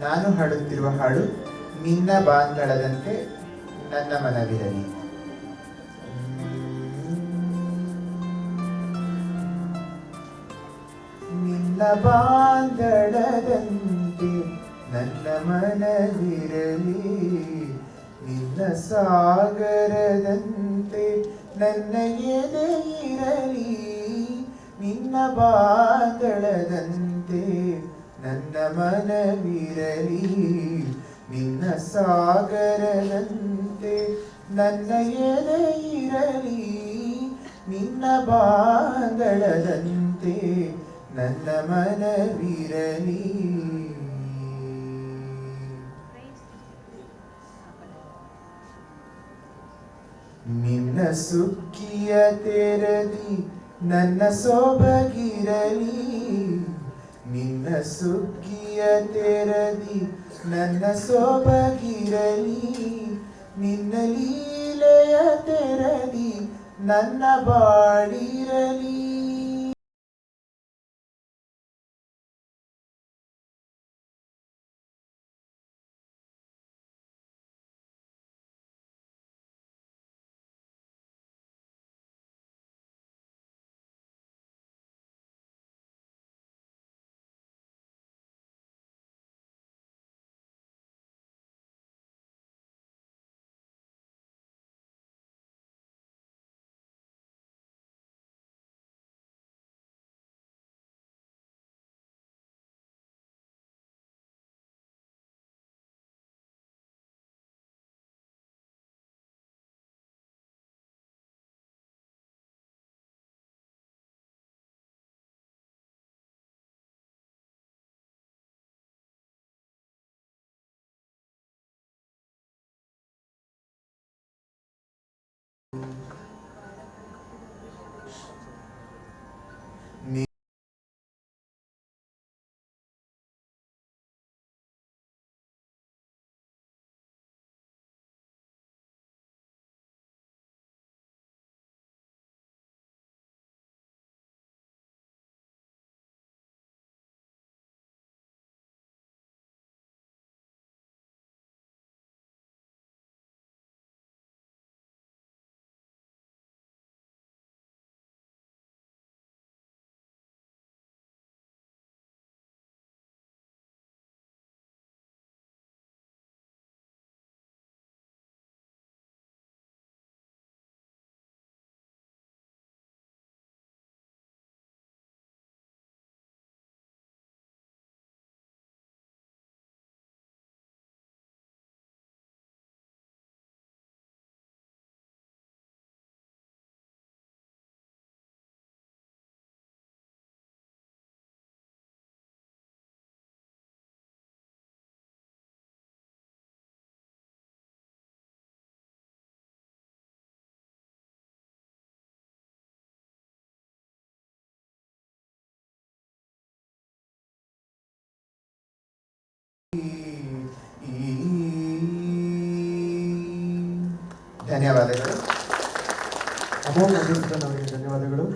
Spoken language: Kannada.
ನಾನು ಹಾಡುತ್ತಿರುವ ಹಾಡು ನಿನ್ನ ಬಾಂಗಳದಂತೆ ನನ್ನ ಮನವಿರಲಿ. ನಿನ್ನ ಬಾಂಧಳದಂತೆ ನನ್ನ ಮನವಿರಲಿ ನಿನ್ನ ಸಾಗರದಂತೆ ನನ್ನ ಎದೆ ಇರಲಿ ನಿನ್ನ ಬಾಂಧಳದಂತೆ ನನ್ನ ಮನವಿರಲಿ ನಿನ್ನ ಸಾಗರದಂತೆ ನನ್ನ ಎದೆ ಇರಲಿ ನಿನ್ನ ಬಾಂಧಳದಂತೆ ನನ್ನ ಮನವಿರಲಿ ನಿನ್ನ ಸುಗ್ಗಿಯ ತೆರದಿ ನನ್ನ ಸೊಬಗಿರಲಿ ನಿನ್ನ ಸುಗ್ಗಿಯ ತೆರದಿ ನನ್ನ ಸೊಬಗಿರಲಿ ನಿನ್ನ ಲೀಲೆಯ ತೆರದಿ ನನ್ನ ಬಾಳಿರಲಿ ಧನ್ಯವಾದಗಳು. ಅಮೋಘ ಅವರಿಗೆ ಧನ್ಯವಾದಗಳು.